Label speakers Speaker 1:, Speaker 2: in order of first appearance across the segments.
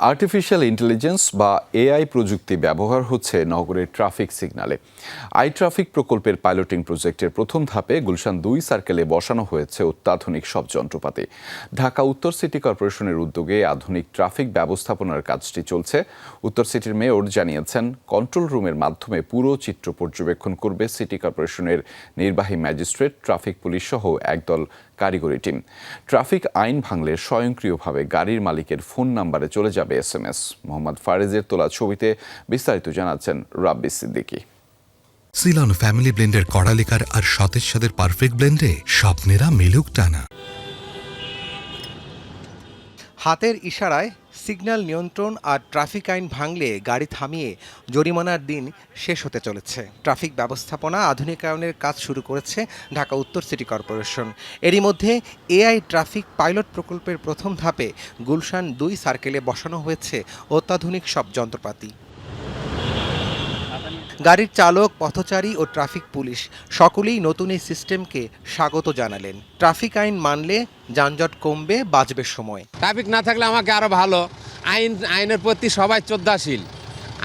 Speaker 1: Artificial intelligence বা AI প্রযুক্তি ব্যবহার হচ্ছে নগরের ট্রাফিক সিগন্যালে আই ট্রাফিক প্রকল্পের পাইলটিং প্রজেক্টের প্রথম ধাপে গুলশান দুই সার্কেলে বসানো হয়েছে অত্যাধুনিক সব যন্ত্রপাতি। ঢাকা উত্তর সিটি কর্পোরেশনের উদ্যোগে আধুনিক ট্রাফিক ব্যবস্থাপনার কাজটি চলছে। উত্তর সিটির মেয়র জানিয়েছেন কন্ট্রোল রুমের মাধ্যমে পুরো চিত্র পর্যবেক্ষণ করবে সিটি কর্পোরেশনের নির্বাহী ম্যাজিস্ট্রেট ট্রাফিক পুলিশ সহ একদল কারিগরি টিম। ট্রাফিক আইন ভাঙলে স্বয়ংক্রিয়ভাবে গাড়ির মালিকের ফোন নাম্বারে চলে যাবে এস এম এস মোহাম্মদ ফারেজের তোলা ছবিতে বিস্তারিত জানাচ্ছেন রাব্বি সিদ্দিকী।
Speaker 2: সিলন ফ্যামিলি ব্লেন্ডের কড়ালিকার আর সতেজ সাদের পারফেক্ট ব্লেন্ডে স্বপ্নেরা মিলুক টানা।
Speaker 3: হাতের ইশারায় সিগন্যাল নিয়ন্ত্রণ আর ট্রাফিক আইন ভাঙলে গাড়ি থামিয়ে জরিমানার দিন শেষ হতে চলেছে। ট্রাফিক ব্যবস্থাপনা আধুনিকায়নের কাজ শুরু করেছে ঢাকা উত্তর সিটি কর্পোরেশন। এরই মধ্যে এআই ট্রাফিক পাইলট প্রকল্পের প্রথম ধাপে গুলশান দুই সার্কেলে বসানো হয়েছে অত্যাধুনিক সব যন্ত্রপাতি। গাড়ির চালক পথচারী ও ট্রাফিক পুলিশ সকলেই নতুন এই সিস্টেমকে স্বাগত জানালেন। ট্রাফিক আইন মানলে যানজট কমবে বাঁচবে সময়।
Speaker 4: ট্রাফিক না থাকলে আমাকে আরও ভালো। আইন আইনের প্রতি সবাই শ্রদ্ধাশীল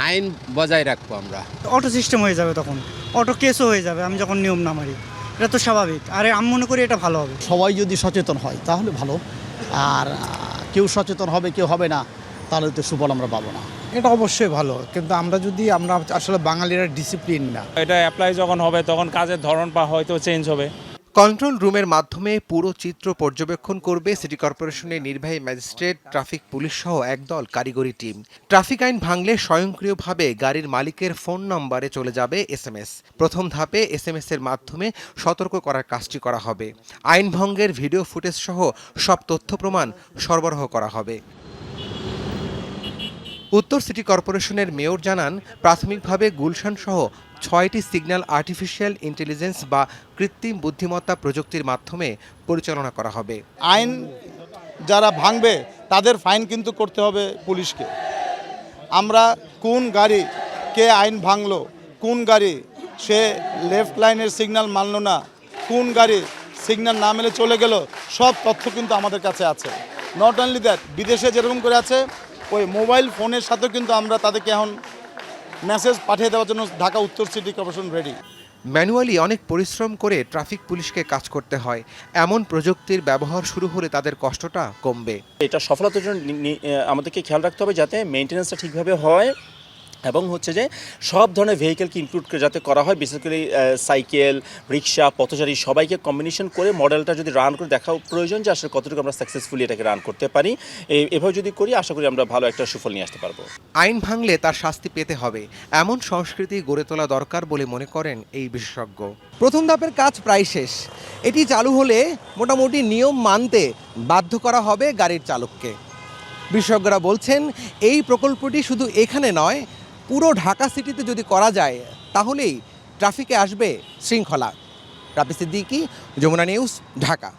Speaker 4: আইন বজায় রাখব আমরা।
Speaker 5: অটো সিস্টেম হয়ে যাবে তখন। অটো কেসও হয়ে যাবে আমি যখন নিয়ম না মারি এটা তো স্বাভাবিক। আর আমি মনে করি এটা ভালো হবে।
Speaker 6: সবাই যদি সচেতন হয় তাহলে ভালো। আর কেউ সচেতন হবে কেউ হবে না তাহলে তো সুফল আমরা পাবো না।
Speaker 7: এটা অবশ্যই ভালো কিন্তু আমরা যদি আমরা আসলে বাঙালিরা ডিসিপ্লিন না।
Speaker 8: এটা অ্যাপ্লাই যখন হবে তখন কাজের ধরন বা হয়তো চেঞ্জ হবে।
Speaker 3: কন্ট্রোল রুমের মাধ্যমে পুরো চিত্র পর্যবেক্ষণ করবে সিটি কর্পোরেশনের নির্বাহী ম্যাজিস্ট্রেট ট্রাফিক পুলিশ সহ একদল কারিগরি টিম ট্রাফিক আইন ভাঙলে স্বয়ংক্রিয়ভাবে গাড়ির মালিকের ফোন নম্বরে চলে যাবে এসএমএস প্রথম ধাপে এসএমএস এর মাধ্যমে সতর্ক করার কাজটি করা হবে। আইন ভঙ্গের ভিডিও ফুটেজ সহ সব তথ্য প্রমাণ সরবরাহ করা হবে। উত্তর সিটি কর্পোরেশনের মেয়র জানান, প্রাথমিকভাবে গুলশান সহ ছয়টি সিগন্যাল আর্টিফিশিয়াল ইন্টেলিজেন্স বা কৃত্রিম বুদ্ধিমত্তা প্রযুক্তির মাধ্যমে পরিচালনা করা হবে।
Speaker 9: আইন যারা ভাঙবে, তাদের ফাইন কিন্তু করতে হবে পুলিশকে। আমরা কোন গাড়ি কে আইন ভাঙলো, কোন গাড়ি সে লেফট লাইনের সিগন্যাল মানলো না, কোন গাড়ি সিগন্যাল না মেলে চলে গেল, সব তথ্য কিন্তু আমাদের কাছে আছে। নট অনলি দ্যাট বিদেশে যেরকম করে আছে ওই মোবাইল ফোনের সাথেও কিন্তু আমরা তাদেরকে এখন মেসেজ পাঠিয়ে দেওয়ার জন্য ঢাকা উত্তর সিটি কর্পোরেশন রেডি
Speaker 3: ম্যানুয়ালি অনেক পরিশ্রম করে ট্রাফিক পুলিশকে কাজ করতে হয়। এমন প্রযুক্তির ব্যবহার শুরু হলে তাদের কষ্টটা কমবে।
Speaker 10: এটা সফলতার জন্য আমাদেরকে খেয়াল রাখতে হবে যাতে মেনটেন্যান্সটা ঠিকভাবে হয়। এবং হচ্ছে যে সব ধরনের ভেহিকেলকে ইনক্লুড করে যাতে করা হয় বেসিক্যালি সাইকেল রিক্সা পথচারী সবাইকে কম্বিনেশন করে মডেলটা যদি রান করে দেখা প্রয়োজন যে আসলে কতটুকু আমরা সাকসেসফুলি এটাকে রান করতে পারি। এভাবে যদি করি, আশা করি আমরা ভালো একটা সুফল নিয়ে আসতে পারব।
Speaker 3: আইন ভাঙলে তার শাস্তি পেতে হবে। এমন সংস্কৃতি গড়ে তোলা দরকার বলে মনে করেন এই বিশেষজ্ঞ। প্রথম ধাপের কাজ প্রায় শেষ। এটি চালু হলে মোটামুটি নিয়ম মানতে বাধ্য করা হবে গাড়ির চালককে। বিশেষজ্ঞরা বলছেন, এই প্রকল্পটি শুধু এখানে নয় পুরো ঢাকা সিটিতে যদি করা যায়, তাহলেই ট্রাফিকে আসবে শৃঙ্খলা। রাবি সিদ্দিকি, যমুনা নিউজ, ঢাকা।